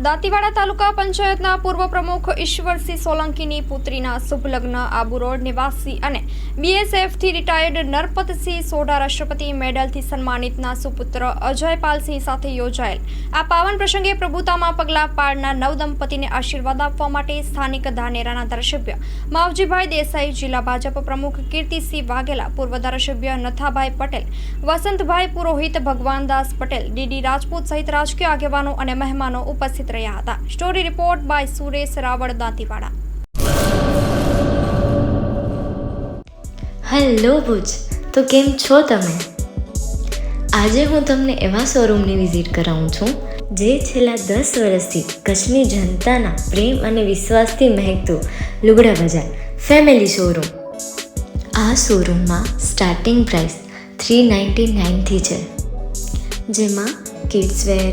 દાંતીવાડા તાલુકા પંચાયતના પૂર્વ પ્રમુખ ઈશ્વરસિંહ સોલંકીની પુત્રીના શુભ લગ્ન આબુ રોડ નિવાસી અને બીએસએફથી રિટાયર્ડ નરપતસિંહ સોઢા રાષ્ટ્રપતિ મેડલથી સન્માનિતના સુપુત્ર અજયપાલસિંહ સાથે યોજાયેલ. આ પાવન પ્રસંગે પ્રભુતામાં પગલાં પાડનાર નવદંપતિને આશીર્વાદ આપવા માટે સ્થાનિક ધાનેરાના ધારાસભ્ય માવજીભાઈ દેસાઈ, જિલ્લા ભાજપ પ્રમુખ કીર્તિસિંહ વાઘેલા, પૂર્વ ધારાસભ્ય નથાભાઈ પટેલ, વસંતભાઈ પુરોહિત ભગવાનદાસ પટેલ ડીડી રાજપૂત સહિત રાજકીય આગેવાનો અને મહેમાનો ઉપસ્થિત રહ્યા હતા story report by Suresh Raval Dantiwada hello Bhuj, તો કેમ છો તમે? આજે હું તમને એવા શોરૂમની વિઝિટ કરાવું છું, જે છેલ્લા દસ વર્ષથી કચ્છની જનતાના પ્રેમ અને વિશ્વાસથી મહેકતું લુગડા બજાર ફેમિલી શોરૂમ. આ શોરૂમમાં સ્ટાર્ટિંગ પ્રાઇસ થ્રી નાઇન્ટી નાઇનથી છે. જેમાં kids wear